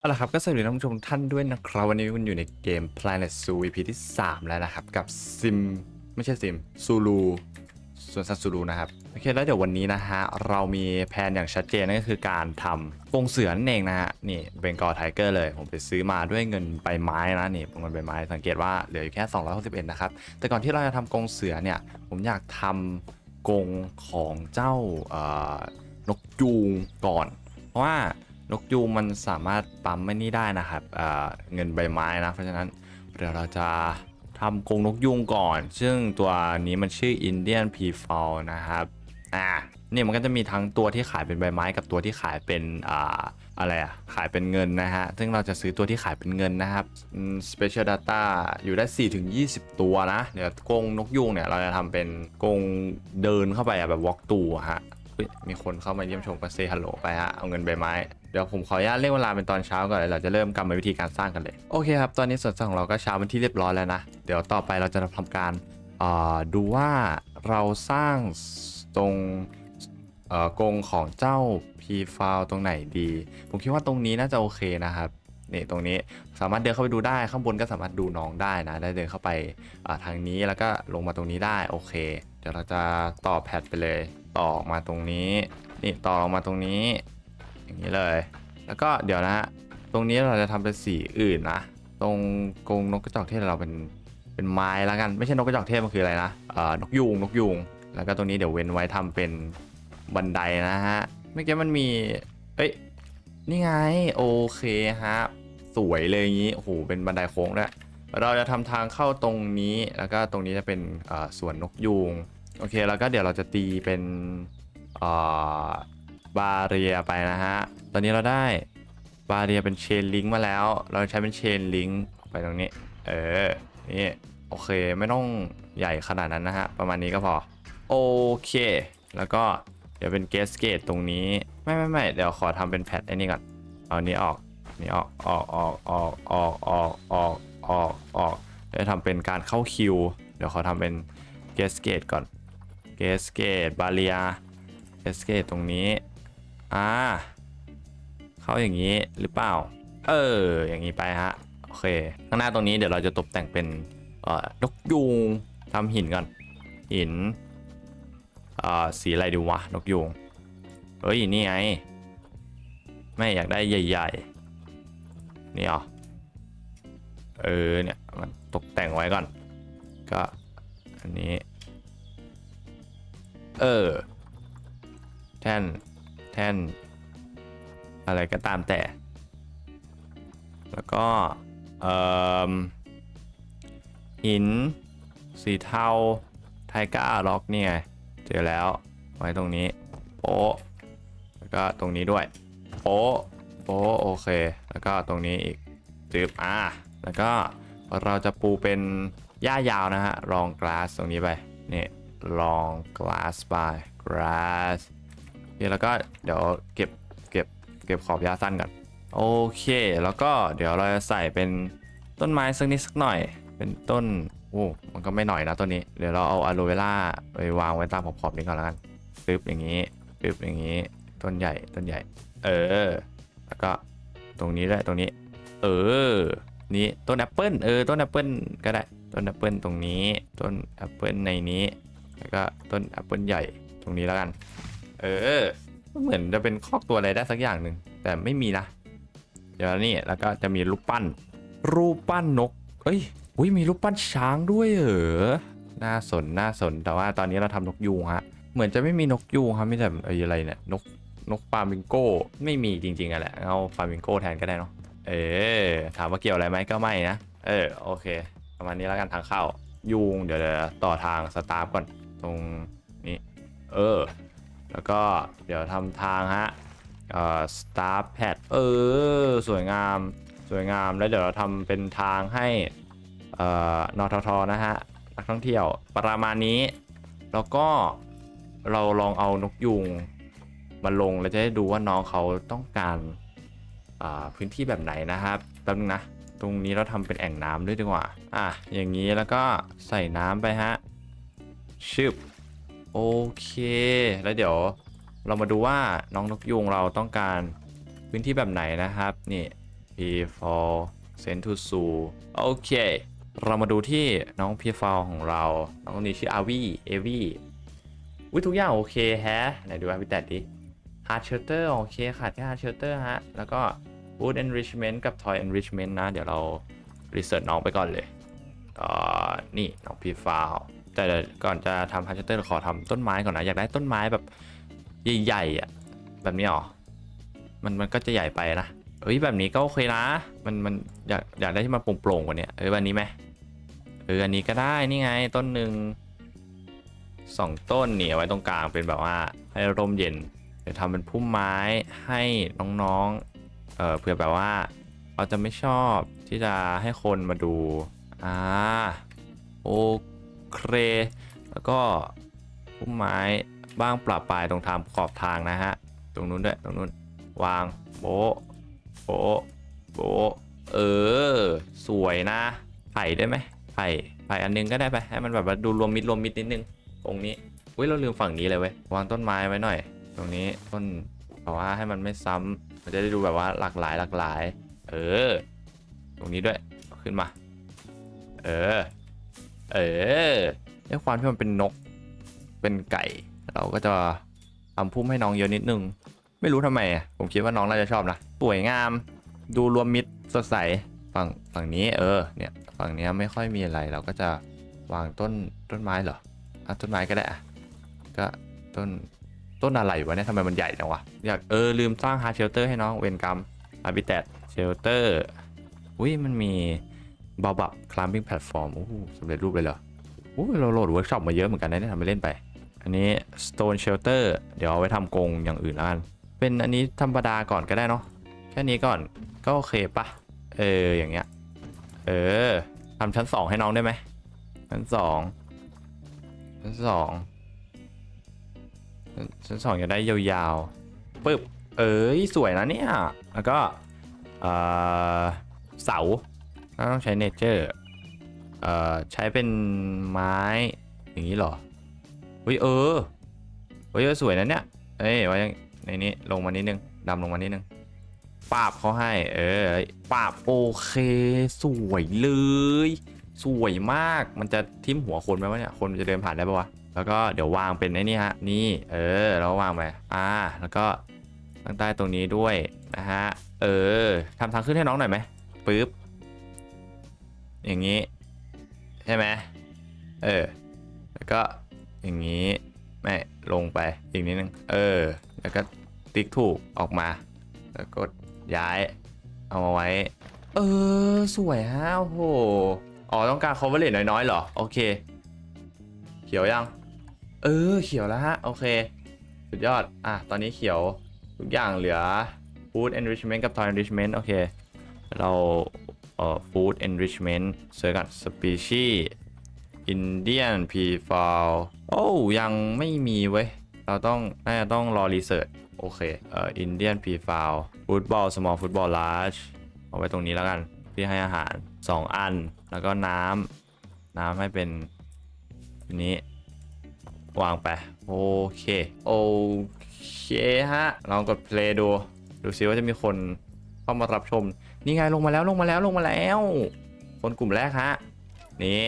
เอาละครับก็สวัสดีท่านผู้ชมท่านด้วยนะครับ วันนี้คุณอยู่ในเกม Planet Zoo EP ที่ 3 แล้วนะครับ กับซิมไม่ใช่ซิมซูลูส่วนสัตว์ซูลูนะครับ โอเค แล้วเดี๋ยววันนี้นะฮะ เรามีแผนอย่างชัดเจนนั่นก็คือการทำกรงเสือนั่นเองนะฮะ นี่เบงกอไทเกอร์เลย ผมไปซื้อมาด้วยเงินใบไม้นะ นี่เงินใบไม้สังเกตว่าเหลืออยู่แค่ 261 นะครับ แต่ก่อนที่เราจะทำกรงเสือเนี่ย ผมอยากทำกรงของเจ้านกยูงก่อน เพราะว่า นกยูงมันสามารถปั๊มไม่นี่ได้นะครับเเงินใบไม้นะ เพราะฉะนั้นเดี๋ยวเราจะทำกรงนกยูงก่อน ซึ่งตัวนี้มันชื่อ Indian p f o w นะครับ อ่าเนี่ยมันก็จะมีทั้งตัวที่ขายเป็นใบไม้กับตัวที่ขายเป็น อ่า อะไรอะขายเป็นเงินนะฮะ ซึ่งเราจะซื้อตัวที่ขายเป็นเงินนะครับ Special Data อยู่ได้ 4-20 ตัวนะ เดี๋ยวกรงนกยูงเนี่ย เราจะทำเป็นกรงเดินเข้าไปอะแบบ walk ตัวฮะ เฮ้ยมีคนเข้ามาเยี่ยมชมก็เซฮัลโหลไปฮะ เอาเงินใบไม้ เดี๋ยวผมขออนุญาตเล่นเวลาเป็นตอนเช้าก่อนเลยเราจะเริ่มกรรมวิธีการสร้างกันเลย โอเคครับ ตอนนี้ส่วนสร้างของเราก็เช้าเป็นที่เรียบร้อยแล้วนะ เดี๋ยวต่อไปเราจะทำการดูว่าเราสร้างตรงกรงของเจ้า p f i l e ตรงไหนดี ผมคิดว่าตรงนี้น่าจะโอเคนะครับนี่ตรงนี้สามารถเดินเข้าไปดูได้ข้างบนก็สามารถดูน้องได้นะ ได้เดินเข้าไปทางนี้แล้วก็ลงมาตรงนี้ได้โอเค เดี๋ยวเราจะต่อแพทไปเลย ต่อออกมาตรงนี้ นี่ต่อออกมาตรงนี้ อย่างนี้เลย แล้วก็เดี๋ยวนะฮะตรงนี้เราจะทำเป็นสีอื่นนะ ตรงกรงนกกระจอกเทศเราเป็นเป็นไม้แล้วกันไม่ใช่นกกระจอกเทศมันคืออะไรนะเอ่อนกยูงนกยูงแล้วก็ตรงนี้เดี๋ยวเว้นไว้ทำเป็นบันไดนะฮะเมื่อกี้มันมีเอ้ยนี่ไงโอเคฮะสวยเลยอย่างนี้โอ้โหเป็นบันไดโค้งด้วย เราจะทำทางเข้าตรงนี้ แล้วก็ตรงนี้จะเป็นสวนนกยูง โอเค แล้วก็เดี๋ยวเราจะตีเป็นบาเรียไปนะฮะ ตอนนี้เราได้บาเรียเป็นเชนลิงก์มาแล้ว เราใช้เป็นเชนลิงก์ไปตรงนี้ เออ นี่ โอเค ไม่ต้องใหญ่ขนาดนั้นนะฮะ ประมาณนี้ก็พอ โอเค แล้วก็เดี๋ยวเป็นเกสเกตตรงนี้ ไม่ไม่ไม่เดี๋ยวขอทำเป็นแพทไอ้นี่ก่อน เอานี้ออก นี่ออก ออกออกออกออกออกออก ออกออกเดี๋ยวทำเป็นการเข้าคิว เดี๋ยวขอทำเป็นเกสเกตก่อนเกสเกตบาเรียเกสเกตตรงนี้ อ่า เข้าอย่างนี้หรือเปล่า เออ อย่างนี้ไปฮะ โอเค ข้างหน้าตรงนี้เดี๋ยวเราจะตกแต่งเป็นเอ่อนกยูงทำหินก่อน หินเอ่อสีอะไรดีวะ นกยูงเฮ้ย นี่ไง ไม่อยากได้ใหญ่ ๆ นี่เหรอ เออเนี่ยมันตกแต่งไว้ก่อน ก็อันนี้ เออ แท่น แท่น อะไรก็ตามแต่ แล้วก็ เอ่อ หิน สีเทา ไทก้าล็อกนี่ไงเจอแล้ว ไว้ตรงนี้ โป๊ะ แล้วก็ตรงนี้ด้วย โป๊ะ โป๊ะ โอเค แล้วก็ตรงนี้อีกจึบอ่า แล้วก็เราจะปูเป็นหญ้ายาวนะฮะรองกลาสตรงนี้ไปนี่ลอง glass by grass โอเคแล้วก็เดี๋ยวเก็บเก็บเก็บขอบหญ้าสั้นก่อนโอเค แล้วก็เดี๋ยวเราจะใส่เป็นต้นไม้สักนิดสักหน่อย เป็นต้นโอ้มันก็ไม่หน่อยนะต้นนี้เดี๋ยวเราเอาอะโลเวล่าไปวางไว้ตามขอบๆนี้ก่อนแล้วกันปึ๊บอย่างนี้ปึ๊บอย่างนี้ ต้นใหญ่ต้นใหญ่ เออ แล้วก็ตรงนี้ด้วยตรงนี้ เออ นี่ต้นแอปเปิลเออต้นแอปเปิลก็ได้ต้นแอปเปิลตรงนี้ ต้นแอปเปิลในนี้ แล้วก็ต้นแอปเปิลใหญ่ตรงนี้แล้วกัน เออเหมือนจะเป็นคอกตัวอะไรได้สักอย่างหนึ่งแต่ไม่มีนะ เดี๋ยวนี่แล้วก็จะมีรูปปั้น รูปปั้นนก เอ้ยอุ้ยมีรูปปั้นช้างด้วยเหรอน่าสนน่าสนแต่ว่าตอนนี้เราทำนกยูงฮะเหมือนจะไม่มีนกยูงครับไม่แต่เอ้ยอะไรเนี่ยนกนกฟามิงโก้ไม่มีจริงๆอะแหละเอาฟามิงโก้แทนก็ได้เนาะ เออถามว่าเกี่ยวอะไรไหมก็ไม่นะ เออโอเค ประมาณนี้แล้วกันทางเข้ายูงเดี๋ยวเดี๋ยวต่อทางสตาร์ฟก่อนตรงนี้ เออ แล้วก็เดี๋ยวทำทางฮะเอ่อ star pad เออ สวยงามสวยงามแล้วเดี๋ยวเราทำเป็นทางให้เอ่อนททนะฮะนักท่องเที่ยวประมาณนี้ แล้วก็เราลองเอานกยูงมาลงแล้วจะได้ดูว่าน้องเขาต้องการ พื้นที่แบบไหนนะครับแป๊บนึงนะ ตรงนี้เราทำเป็นแอ่งน้ำด้วยดีกว่า อะ อย่างนี้แล้วก็ใส่น้ำไปฮะ ชึบ โอเค แล้วเดี๋ยวเรามาดูว่าน้องนกยูงเราต้องการพื้นที่แบบไหนนะครับ นี่โอเค P4 Send to Zoo โอเค เรามาดูที่น้อง P4 ของเรา น้องคนนี้ชื่ออาวีเอวีวิทุกอย่างโอเคแฮะ ไหนดูอาวิแตดดิ Hard Shelter โอเคขาดแค่ Hard Shelter ฮะ แล้วก็ Food Enrichment กับ Toy Enrichment นะ เดี๋ยวเรา research น้องไปก่อนเลยก็นี่น้อง P4 แต่ก่อนจะทำ Hard Shelter ขอทำต้นไม้ก่อนนะ อยากได้ต้นไม้แบบใหญ่ๆอะแบบนี้หรอ มันมันก็จะใหญ่ไปนะเอ้ยแบบนี้ก็โอเคนะ มันมันอยากอยากได้ที่มันโปร่งๆกว่านี้เออแบบนี้ไหมเอออันนี้ก็ได้นี่ไงต้นหนึ่งสองต้นเนี่ยไว้ตรงกลางเป็นแบบว่าให้ร่มเย็นเดี๋ยวทำเป็นพุ่มไม้ให้น้องๆ เออเผื่อแบบว่าเขาจะไม่ชอบที่จะให้คนมาดู อ่า โอเค แล้วก็พุ่มไม้บ้างปรับปลายตรงทางขอบทางนะฮะ ตรงนู้นด้วย ตรงนู้น วาง โบโบโบเออ สวยนะไผ่ได้ไหมไผ่ไผ่อันนึงก็ได้ไป ให้มันแบบว่าดูรวมมิดรวมมิดนิดนึง ตรงนี้อุ้ยเราลืมฝั่งนี้เลยเว้ย วางต้นไม้ไว้หน่อย ตรงนี้ต้นเพราะว่าให้มันไม่ซ้ำ มันจะได้ดูแบบว่าหลากหลายหลากหลาย เออ ตรงนี้ด้วยขึ้นมา เออ เออด้วยความที่มันเป็นนก เป็นไก่ เราก็จะทำพุ่มให้น้องเยอะนิดนึง ไม่รู้ทำไมอะผมคิดว่าน้องน่าจะชอบนะสวยงาม ดูรวมมิตรสดใส ฝั่งฝั่งนี้ เออ เนี่ยฝั่งนี้ไม่ค่อยมีอะไร เราก็จะวางต้นต้นไม้เหรออะต้นไม้ก็ได้อะก็ต้น ต้นอะไรวะเนี่ยทำไมมันใหญ่จังวะอยากเออลืมสร้างฮาร์เชลเตอร์ให้น้องเวนกรรมอาบิแตดเชลเตอร์อุ้ยมันมีบาบับคล i มบิ้งแพลตฟอร์มโอ้สำเร็จรูปเลยเหรอโอ้ยเราโหลดเวิร์กช็อปมาเยอะเหมือนกันนะเนี่ยทำไปเล่นไป อันนี้ Stone Shelter เดี๋ยวเอาไว้ทำกรงอย่างอื่นแล้วกันเป็นอันนี้ธรรมดาก่อนก็ได้เนาะแค่นี้ก่อนก็โอเคปะเอออย่างเงี้ยเออทำชั้นสองให้น้องได้ไหมชั้นสองชั้นสอง ชั้นสองจะได้ยาวๆปึ๊บเอ้ยสวยนะเนี่ย แล้วก็เสาต้องใช้เนเจอร์ใช้เป็นไม้อย่างนี้หรอเฮ้ยเออเฮ้ยเออสวยนะเนี่ยเอ้ยไว้ในนี้ลงมานิดนึงดำลงมานิดนึงปาบเขาให้ เออปาบโอเคสวยเลย สวยมากมันจะทิ่มหัวคนไหมวะเนี่ยคนมันจะเดินผ่านได้ปะวะ แล้วก็เดี๋ยววางเป็นไอ้นี่ฮะ นี่ เออ แล้ววางไป อ่า แล้วก็ตั้งใต้ตรงนี้ด้วยนะฮะ เออทำทางขึ้นให้น้องหน่อยไหมปึ๊บ อย่างนี้ ใช่ไหมเออ แล้วก็อย่างนี้ ไม่ ลงไปอีกนิดนึง เออ แล้วก็ติ๊กถูกออกมา แล้วกดย้าย เอามาไว้ เออ สวยฮะ โอ้โห อ๋อ ต้องการ coverage น้อยๆหรอ โอเค เขียวยัง เออเขียวแล้วฮะ โอเค สุดยอด อะ ตอนนี้เขียว ทุกอย่างเหลือ food enrichment กับ toy enrichment โอเค เราเอ่อ food enrichment เสิร์กัน species อินเดียนพีฟาวโอ้ยังไม่มีเว้ย เราต้อง น่าจะต้องรอรีเสิร์ชโอเค เอ่ออินเดียนพีฟาวฟุตบอล small ฟุตบอล large เอาไว้ตรงนี้แล้วกัน ที่ให้อาหาร 2 อัน แล้วก็น้ำ น้ำให้เป็นอันนี้ วางไป โอเค โอเคฮะ ลองกด play ดู ดูซิว่าจะมีคนเข้ามารับชม นี่ไงลงมาแล้วลงมาแล้วลงมาแล้ว คนกลุ่มแรกฮะ นี่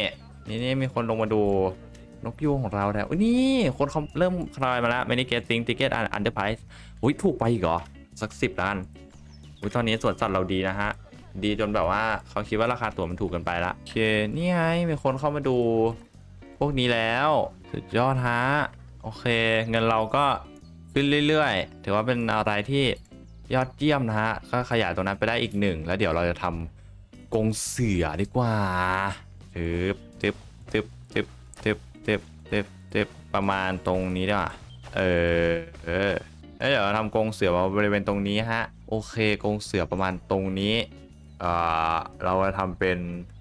นี่นี่มีคนลงมาดูนกยูงของเราแล้วอุ๊ยนี่คนเขาเริ่มคลายมาแล้วไม่ได้เกตติ้งติเกตอันอันเดอร์ไพรส์อุ้ยถูกไปอีกเหรอ สักสิบล้านอุ้ยตอนนี้สวนสัตว์เราดีนะฮะ ดีจนแบบว่าเขาคิดว่าราคาตั๋วมันถูกกันไปละโอเคนี่ไงมีคนเข้ามาดู วกนี้แล้ว สุดยอดฮะโอเค เงินเราก็ขึ้นเรื่อยๆ ถือว่าเป็นอะไรที่ยอดเยี่ยมนะฮะก็ขยายตรงนั้นไปได้อีกหนึ่ง แล้วเดี๋ยวเราจะทำกงเสือดีกว่าทึบทึบทึบทึบทึบทึบทึบทึบประมาณตรงนี้ดีกว่าเออเออแล้วเดี๋ยวเราทำกงเสือมาบริเวณตรงนี้ฮะ โอเคกงเสือประมาณตรงนี้ เอ่อ เราจะทำเป็น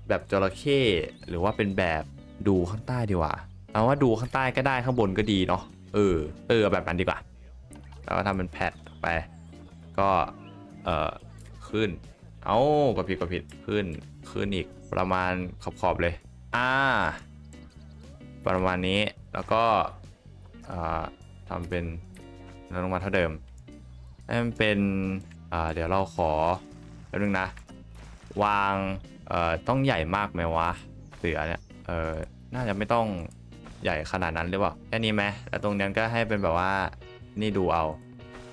แบบจระเข้หรือว่าเป็นแบบ ดูข้างใต้ดีกว่าเอาว่าดูข้างใต้ก็ได้ข้างบนก็ดีเนาะเออเออแบบนั้นดีกว่าแล้วก็ทำเป็นแพทไป ก็เออขึ้น เอากดผิดกดผิดขึ้นขึ้นอีกประมาณขอบขอบๆเลยอ่าประมาณนี้แล้วก็อ่าทำเป็นลงมาเท่าเดิมให้มันเป็นอ่าเดี๋ยวเราขอแป๊บนึงนะ วางเอ่อต้องใหญ่มากไหมวะเสือเนี่ย ออน่าจะไม่ต้องใหญ่ขนาดนั้นหรือเปล่า แค่นี้ไหมแล้วตรงนั้นก็ให้เป็นแบบว่า นี่ดูเอา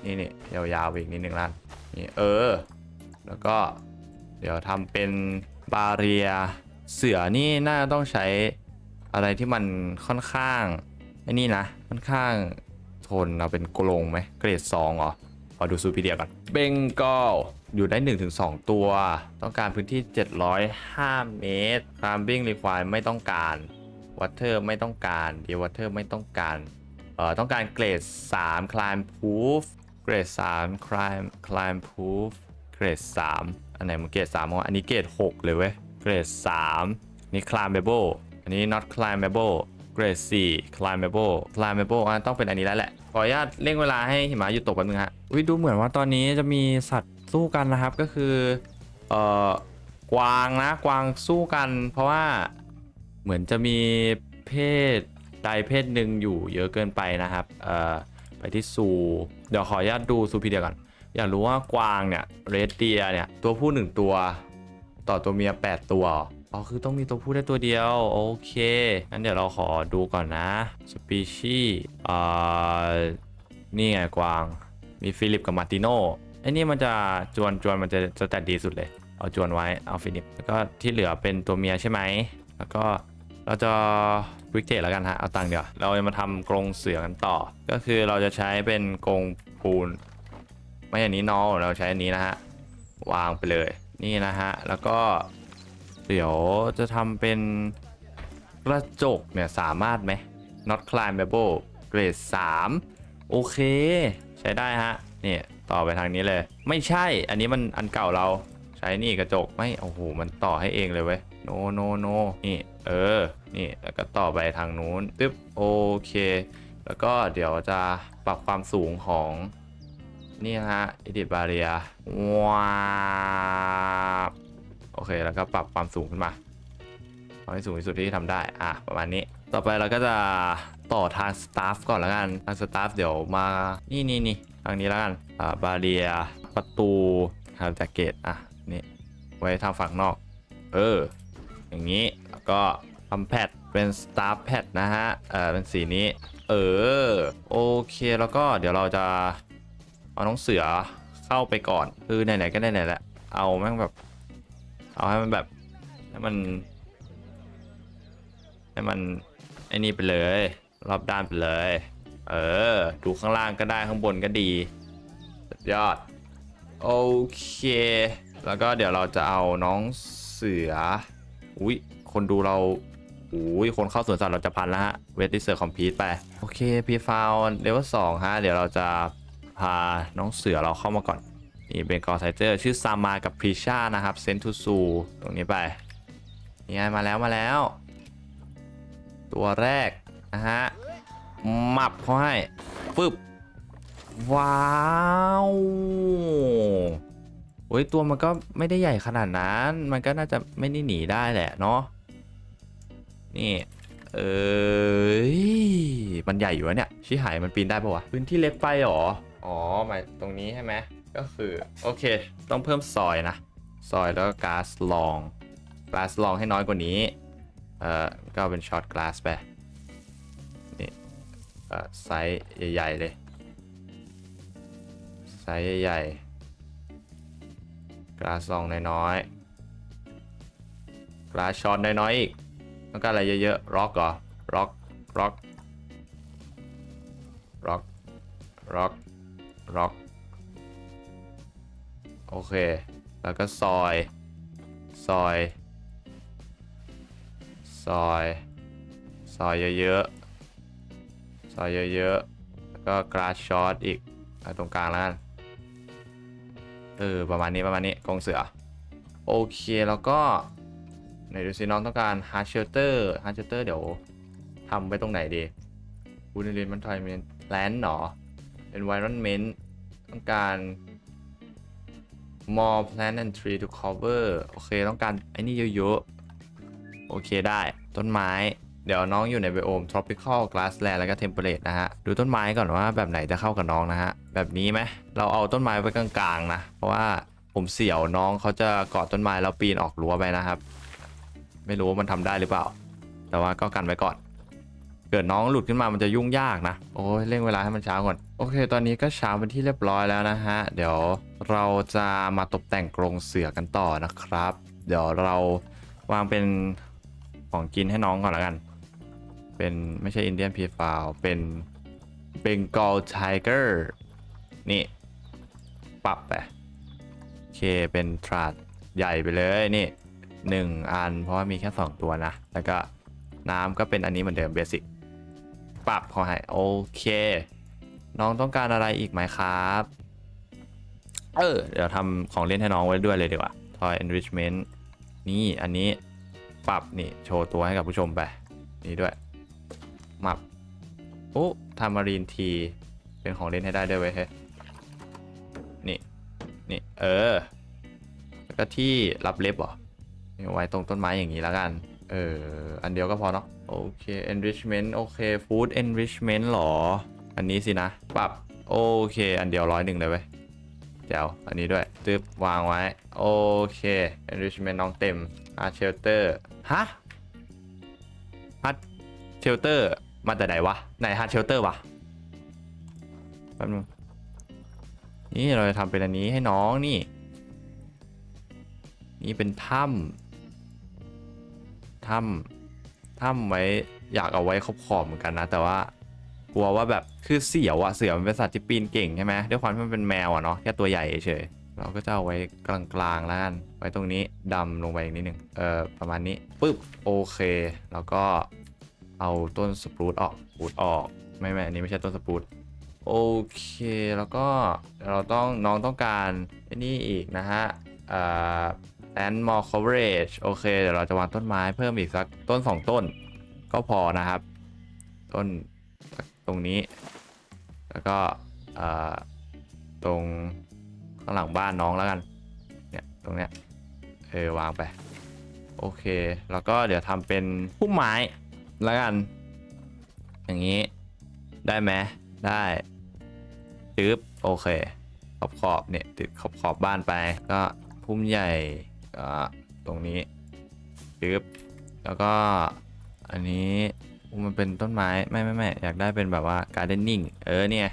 นี่นี่ยาวๆอีกนิดนึงล้านนี่เออ แล้วก็เดี๋ยวทำเป็นบาเรียเสือนี่น่าจะต้องใช้อะไรที่มันค่อนข้างไอ้นี่นะ ค่อนข้างทนเอาเป็นกรงไหมเกรด2เหรอ ขอดูซูพีเดียก่อนเบงกอลอยู่ได้ 1-2 ตัว ต้องการพื้นที่ 705 เมตร climbing require ไม่ต้องการ water ไม่ต้องการ deep water ไม่ต้องการเอ่อต้องการเกรด3 climb proof เกรด3 climb climb proof เกรด 3 อันไหนมันเกรด3วะอันนี้เกรด 6 เลยเว้ยเกรด 3 นี่ climbable อันนี้ not climbable เกรด 4 climbable climbable อะต้องเป็นอันนี้แล้วแหละข ออนุญาตเร่งเวลาให้หิมะหยุดตกแป๊บนึงฮะอุ้ยดูเหมือนว่าตอนนี้จะมีสัตว์สู้กันนะครับก็คือเอ่อกวางนะกวางสู้กัน เพราะว่าเหมือนจะมีเพศใดเพศหนึ่งอยู่เยอะเกินไปนะครับเอ่อไปที่ซูเดี๋ยวขออนุญาตดูซูพีเดียก่อนอยากรู้ว่ากวางเนี่ยเรดเดียเนี่ยตัวผู้หนึ่งตัว ต่อตัวเมีย 8 ตัว อ๋อคือต้องมีตัวผู้ได้ตัวเดียว โอเค งั้นเดี๋ยวเราขอดูก่อนนะสปีชีอ่านี่ไงกวาง มีฟิลิปกับมาร์ติโนไอ้นี่มันจะจวนจวนมันจะจะแต่ดีสุดเลย เอาจวนไว้เอาฟิลิป แล้วก็ที่เหลือเป็นตัวเมียใช่ไหม แล้วก็เราจะวิกเตแล้วกันฮะ เอาตังค์เดี๋ยว เราจะมาทำกรงเสือกันต่อ ก็คือเราจะใช้เป็นกรงปูน ไม่อันนี้นอเราใช้อันนี้นะฮะ วางไปเลย นี่นะฮะ แล้วก็ เดี๋ยวจะทำเป็นกระจกเนี่ยสามารถไหม not climbable เกรด3โอเค ใช้ได้ฮะนี่ต่อไปทางนี้เลย ไม่ใช่อันนี้มันอันเก่าเราใช้นี่กระจกไม่โอ้โหมันต่อให้เองเลยเว้ยโนโนโนนี่เออนี่แล้วก็ต่อไปทางนู้นปึ๊บโอเค แล้วก็เดี๋ยวจะปรับความสูงของนี่ฮะ edit barrier ว้า โอเคแล้วก็ปรับความสูงขึ้นมาเอาให้สูงที่สุดที่ทำได้อะประมาณนี้ ต่อไปเราก็จะต่อทาง staff ก่อนแล้วกันทาง staff เดี๋ยวมานี่นี่นี่ทางนี้แล้วกันอ่า barrier ประตูทางแจ็คเก็ตอะนี่ไว้ทางฝั่งนอก เออ อย่างนี้แล้วก็ทำแพดเป็น staff pad นะฮะเออเป็นสีนี้ เออโอเคแล้วก็เดี๋ยวเราจะเอาน้องเสือเข้าไปก่อนคือไหนๆก็ไหนๆแหละเอาแม่งแบบ เอาให้มันแบบให้มัน ให้มันไอ้นี่ไปเลย รอบด้านไปเลย เออ ดูข้างล่างก็ได้ข้างบนก็ดีสุดยอด โอเค แล้วก็เดี๋ยวเราจะเอาน้องเสือ อุ้ยคนดูเราอุ้ยคนเข้าสวนสัตว์เราจะพันแล้วฮะเวทดิเซอคอมพีทไป โอเคพีฟาวเลเวลสองฮะ เดี๋ยวเราจะพาน้องเสือเราเข้ามาก่อน นี่เป็นกอไซเจอร์ชื่อซามากับพรีชานะครับเซนทูซูตรงนี้ไปนี่มาแล้วมาแล้ว ตัวแรกนะฮะหมับเขาให้ฟึบว้าวโอ้ยตัวมันก็ไม่ได้ใหญ่ขนาดนั้น มันก็น่าจะไม่ได้หนีได้แหละเนาะนี่เอ้ยมันใหญ่อยู่วะเนี่ย ชิหายมันปีนได้ปะวะ พื้นที่เล็กไปหรอ อ๋อหมายตรงนี้ใช่ไหม ก็คือโอเค ต้องเพิ่มซอยนะ ซอยแล้วก็ก๊าซลองก๊าซลองให้น้อยกว่านี้ เอ่อ ก็เป็นช็อตก a s s ไปนี่เอ่อไซส์ใหญ่ๆเลย ไซส์ใหญ่ๆกราซองน้อยๆกราช็อตน้อยๆอีกต้องการอะไรเยอะๆร็อกเหรอร็อกร็อกร็อกร็อกร็อก โอเค แล้วก็ซอย ซอย ซอย ซอยเยอะๆ ซอยเยอะๆ แล้วก็กราช็อตอีกอตรงกลางแล้วกันเออ ประมาณนี้ประมาณนี้กรงเสือ โอเค แล้วก็ไหนดูสิน้องต้องการ hard shelter hard shelter เดี๋ยวทำไว้ตรงไหนดีบูนิลินมันทอยเมนแลนด์หรอ environment ต้องการ more plant and tree to cover โอเคต้องการไอ้นี่เยอะๆ โอเคได้ต้นไม้ เดี๋ยวน้องอยู่ในไบโอม tropical grassland แล้วก็ temperate นะฮะ ดูต้นไม้ก่อนว่าแบบไหนจะเข้ากับน้องนะฮะ แบบนี้ไหมเราเอาต้นไม้ไว้กลางๆนะ เพราะว่าผมเสี่ยวน้องเขาจะเกาะต้นไม้แล้วปีนออกรั้วไปนะครับ ไม่รู้ว่ามันทำได้หรือเปล่า แต่ว่าก็กันไว้ก่อน เกิดน้องหลุดขึ้นมามันจะยุ่งยากนะ โอ้ยเร่งเวลาให้มันเช้าก่อน โอเค ตอนนี้ก็เช้าเป็นที่เรียบร้อยแล้วนะฮะ เดี๋ยวเราจะมาตกแต่งกรงเสือกันต่อนะครับ เดี๋ยวเราวางเป็นของกินให้น้องก่อนล้วกัน เป็นไม่ใช่อินเดียนพีฟาวเป็นเบงกอลไทเกอร์นี่ ปรับไปโอเคเป็นทราดใหญ่ไปเลยนี่หนึ่งอันเพราะว่ามีแค่ 2 ตัวนะ แล้วก็น้ำก็เป็นอันนี้เหมือนเดิมเบสิก ปรับเขาให้โอเค น้องต้องการอะไรอีกไหมครับ เออ เดี๋ยวทำของเล่นให้น้องไว้ด้วยเลยดีกว่า Toy Enrichment นี่อันนี้ปรับนี่โชว์ตัวให้กับผู้ชมไป นี่ด้วย มับโอ้ทามารีนที เป็นของเล่นให้ได้ด้วยเว้ยเฮ้นี่นี่เออ แล้วก็ที่รับเล็บเหรอไว้ตรงต้นไม้อย่างนี้แล้วกัน เออ อันเดียวก็พอเนาะโอเค enrichment โอเค food enrichment หรอ อันนี้สินะ ปรับ โอเค อันเดียวร้อยหนึ่งเลยเว้ยเดี๋ยวอันนี้ด้วยตึบวางไว้ โอเค enrichment น้องเต็ม art shelter ฮะ art shelter มาแต่ไหนวะ ไหน art shelter วะแป๊บนึงนี่เราจะทำเป็นอันนี้ให้น้องนี่ นี่เป็นถ้ำ ถ้ำถ้ำไว้อยากเอาไว้ขอบๆเหมือนกันนะ แต่ว่ากลัวว่าแบบคือเสียวอะเสือมันเป็นสัตว์ที่ปีนเก่งใช่ไหมด้วยความที่มันเป็นแมวอะเนาะแค่ตัวใหญ่เฉยเราก็จะเอาไว้กลางๆแล้วกันไว้ตรงนี้ดำลงไปอีกนิดนึงเออประมาณนี้ปึ๊บโอเค แล้วก็เอาต้นสปรูตออกปูดออกไม่ไม่อันนี้ไม่ใช่ต้นสปรูตโอเคแล้วก็เราต้องน้องต้องการนี่อีกนะฮะเอ่า and more coverage โอเค เดี๋ยวเราจะวางต้นไม้เพิ่มอีกสักต้น2ต้น ก็พอนะครับ ต้นตรงนี้ แล้วก็อ่าตรงข้างหลังบ้านน้องแล้วกัน เนี่ย ตรงเนี้ย เออ วางไป โอเค แล้วก็เดี๋ยวทำเป็นพุ่มไม้แล้วกัน อย่างนี้ ได้ไหมได้จึ๊บโอเค ขอบขอบเนี่ยติดขอบขอบบ้านไป ก็พุ่มใหญ่ ก็ตรงนี้จึ๊บแล้วก็อันนี้มันเป็นต้นไม้ไม่ไม่ไม่อยากได้เป็นแบบว่าการ์เดนนิ่งเออเนี่ย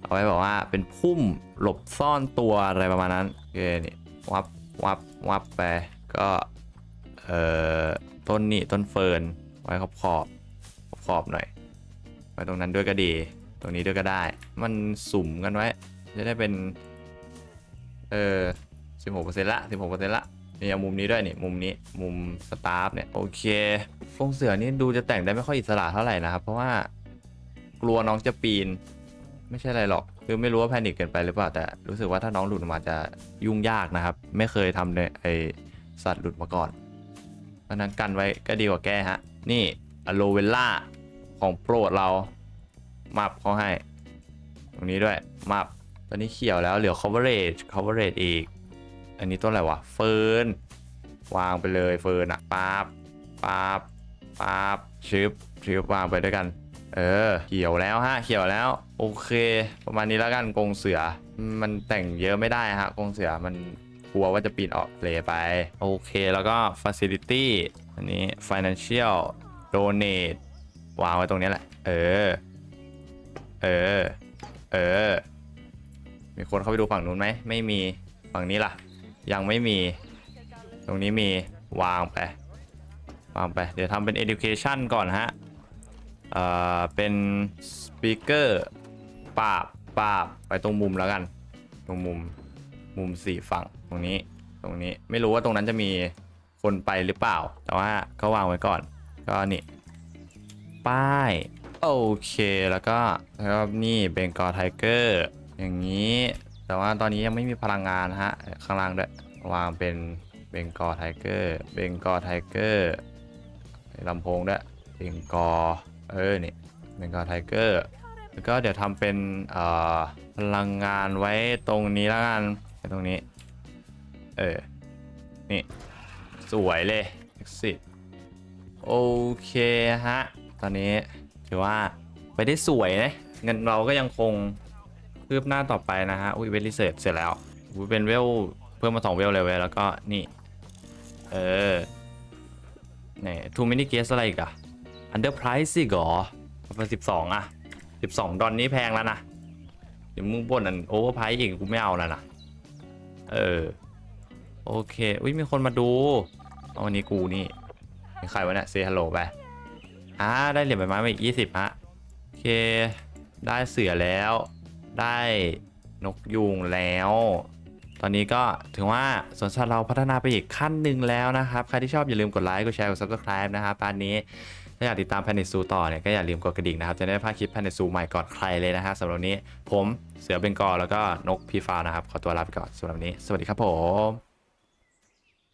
เอาไว้แบบว่าเป็นพุ่มหลบซ่อนตัวอะไรประมาณนั้นโอเคนี่วับวับวับไปก็เอ่อต้นนี่ต้นเฟิร์นไว้ขอบขอบขอบขอบหน่อยไว้ตรงนั้นด้วยก็ดี ตรงนี้ด้วยก็ได้ มันสุ่มกันไว้ จะได้เป็น เออสิบหกเปอร์เซ็นต์ละสิบหกเปอร์เซ็นต์ละ นี่เอามุมนี้ด้วยนี่มุมนี้มุมสตาฟเนี่ยโอเคฟงเสือนี่ดูจะแต่งได้ไม่ค่อยอิสระเท่าไหร่นะครับเพราะว่ากลัวน้องจะปีน ไม่ใช่อะไรหรอกคือไม่รู้ว่าแพนิคเกินไปหรือเปล่าแต่รู้สึกว่าถ้าน้องหลุดออกมาจะยุ่งยากนะครับ ไม่เคยทำในไอสัตว์หลุดมาก่อนเพราะฉะนั้นกันไว้ก็ดีกว่าแก้ฮะนี่อโลเวล่าของโปรดเรามับเขาให้ ตรงนี้ด้วยมับตอนนี้เขียวแล้วเหลือ coverage coverage อีก อันนี้ต้นอะไรวะเฟิร์นวางไปเลยเฟิร์นอะปั๊บปั๊บปั๊บชิปชิปวางไปด้วยกัน เออ เขียวแล้วฮะเขียวแล้ว โอเค ประมาณนี้แล้วกันกงเสือ มันแต่งเยอะไม่ได้ฮะกงเสือมันกลัวว่าจะปีนออกเลไป โอเคแล้วก็ facility อันนี้ financial donate วางไว้ตรงนี้แหละ เออ เออ เออ มีคนเข้าไปดูฝั่งนู้นไหม ไม่มี ฝั่งนี้ล่ะ ยังไม่มี ตรงนี้มีวางไป วางไป เดี๋ยวทำเป็น education ก่อนฮะ เอ่อ เป็น speaker ปาบปาบไปตรงมุมแล้วกัน ตรงมุม มุมสี่ฝั่ง ตรงนี้ ตรงนี้ ไม่รู้ว่าตรงนั้นจะมีคนไปหรือเปล่า แต่ว่าก็วางไว้ก่อน ก็นี่ ป้าย โอเค แล้วก็ แล้วก็นี่เบงกอไทเกอร์ อย่างนี้ แต่ว่าตอนนี้ยังไม่มีพลังงานฮะ ข้างล่างด้วยวางเป็นเบงกอไทเกอร์เบงกอไทเกอร์ลำโพงด้วยเบงกอเออนี่เบงกอไทเกอร์แล้วก็เดี๋ยวทำเป็นพลังงานไว้ตรงนี้แล้วกันตรงนี้ เออ นี่ สวยเลย exit โอเคฮะ ตอนนี้ถือว่าไปได้สวยนะเงินเราก็ยังคง คืบหน้าต่อไปนะฮะ อุ้ยเวลิเซตเสร็จแล้วอุ้ยเป็นเวลเพิ่มมาสองเวลเลยเว้ยแล้วก็นี่ เออเนี่ยทูมินิเกสอะไรอีกอะอันเดอร์ไพรส์สิกเหรอประสิบสองอะสิบสองดอลนี้แพงแล้วนะ เดี๋ยวมึงบ่นอันโอเวอร์ไพรส์อีกกูไม่เอาแล้วนะ เออ โอเค อุ้ยมีคนมาดูเอาวันนี้กูนี่มีใครวะเนี่ยเซฮัลโหลไปอ่าได้เหรียญใบไม้มาอีกยี่สิบฮะ โอเค ได้เสือแล้ว ได้นกยูงแล้ว ตอนนี้ก็ถือว่าสวนสัตว์เราพัฒนาไปอีกขั้นหนึ่งแล้วนะครับ ใครที่ชอบอย่าลืมกดไลค์กดแชร์กด subscribe นะครับตอนนี้ถ้าอยากติดตามแพน e ซูต่อเนี่ยก็อย่าลืมกดกระดิ่งนะครับ จะได้ไม่พลาดคลิปแพน e ซูใหม่ก่อนใครเลยนะฮะสำหรับนี้ผมเสือเบงกอลแล้วก็นกพีฟ้านะครับ ขอตัวลาไปก่อนสำหรับวันนี้ สวัสดีครับผม